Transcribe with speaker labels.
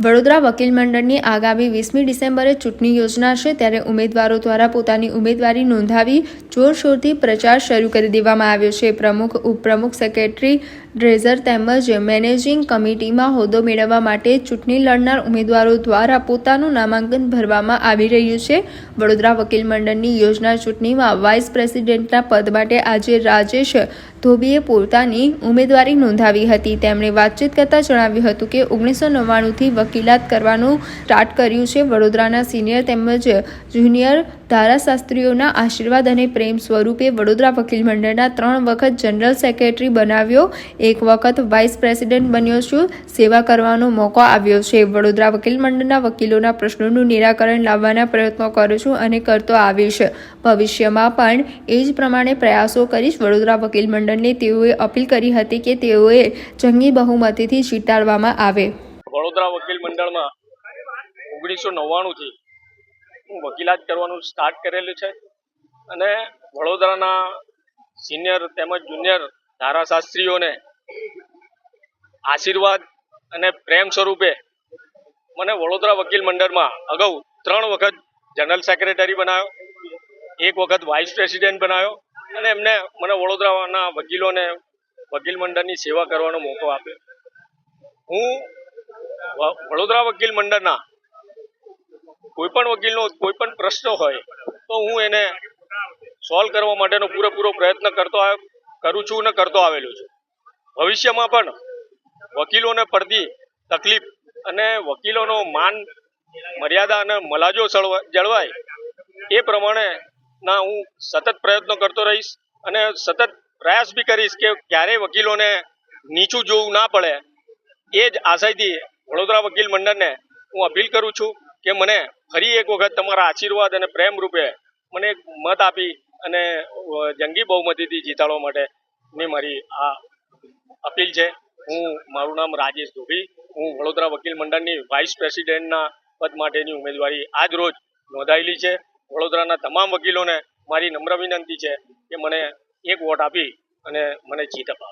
Speaker 1: વડોદરા વકીલ મંડળની આગામી વીસમી ડિસેમ્બરે ચૂંટણી યોજનાશે ત્યારે ઉમેદવારો દ્વારા પોતાની ઉમેદવારી નોંધાવી જોરશોરથી પ્રચાર શરૂ કરી દેવામાં આવ્યો છે. પ્રમુખ, ઉપપ્રમુખ, સેક્રેટરી ડ્રેઝર તેમજ મેનેજિંગ કમિટીમાં હોદ્દો મેળવવા માટે ચૂંટણી લડનાર ઉમેદવારો દ્વારા પોતાનું નામાંકન ભરવામાં આવી રહ્યું છે. વડોદરા વકીલ મંડળની યોજના ચૂંટણીમાં વાઇસ પ્રેસિડેન્ટના પદ માટે આજે રાજેશ ધોબીએ પોતાની ઉમેદવારી નોંધાવી હતી. તેમણે વાતચીત કરતાં જણાવ્યું હતું કે, ઓગણીસો નવ્વાણુંથી વકીલાત કરવાનું સ્ટાર્ટ કર્યું છે. વડોદરાના સિનિયર તેમજ જુનિયર ધારાશાસ્ત્રીઓના આશીર્વાદ અને પ્રેમ સ્વરૂપે વડોદરા વકીલ મંડળના ત્રણ વખત જનરલ સેક્રેટરી બનાવ્યો. એક વખત વાઇસ પ્રેસિડેન્ટ બન્યો છું. સેવા કરવાનો મોકો આવ્યો છે. વડોદરા વકીલ મંડળના વકીલોના પ્રશ્નોનું નિરાકરણ લાવવાના પ્રયત્નો કરું છું અને કરતો આવીશ. ભવિષ્યમાં પણ એ જ પ્રમાણે પ્રયાસો કરીશ. વડોદરા વકીલ મંડળને તેઓએ અપીલ કરી હતી કે તેઓએ જંગી બહુમતીથી જીતાડવામાં આવે.
Speaker 2: વડોદરા વકીલ મંડળમાં ઓગણીસો નવ્વાણુંથી હું વકીલાત કરવાનું સ્ટાર્ટ કરેલું છે. અને વડોદરાના સિનિયર તેમજ જુનિયર ધારાશાસ્ત્રીઓને આશીર્વાદ અને પ્રેમ સ્વરૂપે મને વડોદરા વકીલ મંડળમાં અગાઉ ત્રણ વખત જનરલ સેક્રેટરી બનાવ્યો એક વખત વાઇસ પ્રેસિડેન્ટ બનાવ્યો અને એમને મને વડોદરાના વકીલોને વકીલ મંડળની સેવા કરવાનો મોકો આપ્યો. હું વડોદરા વકીલ મંડળના કોઈ પણ વકીલનો કોઈ પણ પ્રશ્ન હોય તો હું એને સોલ્વ કરવા માટેનો પૂરેપૂરો પ્રયત્ન કરતો આવ- કરું છું અને કરતો આવેલો છું. ભવિષ્યમાં પણ વકીલોને પડતી તકલીફ અને વકીલોનો માન, મર્યાદા અને મલાજો જળવાય. એ પ્રમાણેના હું સતત પ્રયત્નો કરતો રહીશ અને સતત પ્રયાસ બી કરીશ કે ક્યારેય વકીલોને નીચું જોવું ના પડે. એ જ આશયથી વડોદરા વકીલ મંડળને હું અપીલ કરું છું કે મને ફરી એક વખત તમારા આશીર્વાદ અને પ્રેમ રૂપે મને એક મત આપી અને જંગી બહુમતીથી જીતાડવા માટેની મારી આ અપીલ છે. હું મારું નામ રાજેશ ધોબી હું વડોદરા વકીલ મંડળની વાઇસ પ્રેસિડેન્ટના પદ માટેની ઉમેદવારી આજ રોજ નોંધાયેલી છે. વડોદરાના તમામ વકીલોને મારી નમ્ર વિનંતી છે કે મને એક વોટ આપી અને મને જીત અપાવે.